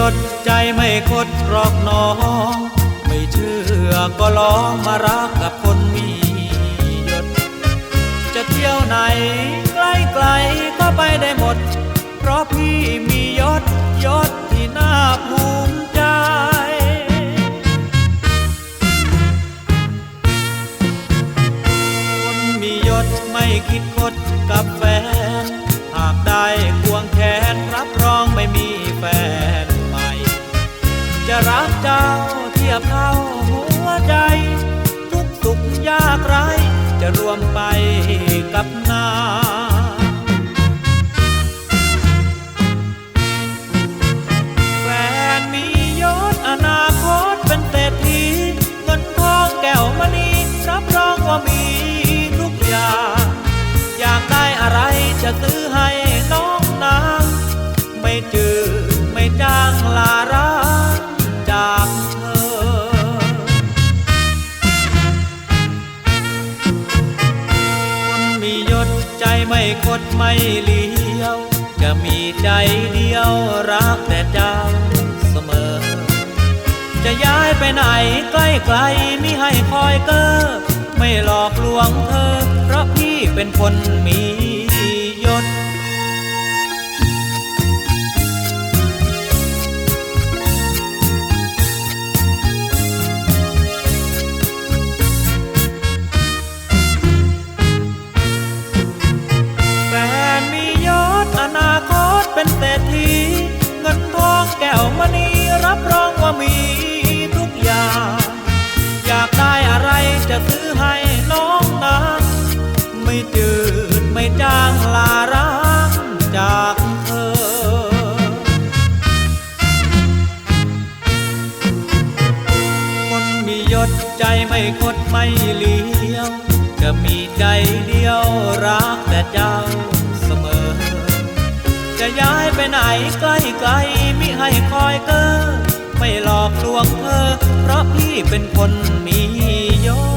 มียศใจไม่คดรอกน้อง ไม่เชื่อก็ลองมารักกับคนมียศ จะเที่ยวไหนไกลๆก็ไปได้หมด เพราะพี่มียศยศที่น่าภูมิใจคนมียศไม่คิดคดกับแฟน จะรักเจ้าเทียบเท่าหัวใจ ทุกสุขยากไรจะรวมไปกับนาแฟนมียศอนาคตเป็นเศรษฐีเงินทองแก้วมณีรับรองว่ามีทุกอย่าง อยากได้อะไรจะซื้อให้น้องนางไม่จืด ใจไม่คดไม่เลี้ยว จะมีใจเดียวรักแต่เจ้าเสมอ จะย้ายไปไหนใกล้ไกลไมิให้คอยเก้อไม่หลอกลวงเธอ เพราะพี่เป็นคนมี ซื้อให้น้องนางไม่จืดไม่จางลาร้างจากเธอ คนมียศใจไม่คดไม่เลี้ยว จะมีใจเดียวรักแต่เจ้าเสมอ จะย้ายไปไหนใกล้ไกลมิให้คอยเกอไม่หลอกลวงเธอเพราะพี่เป็นคนมียศ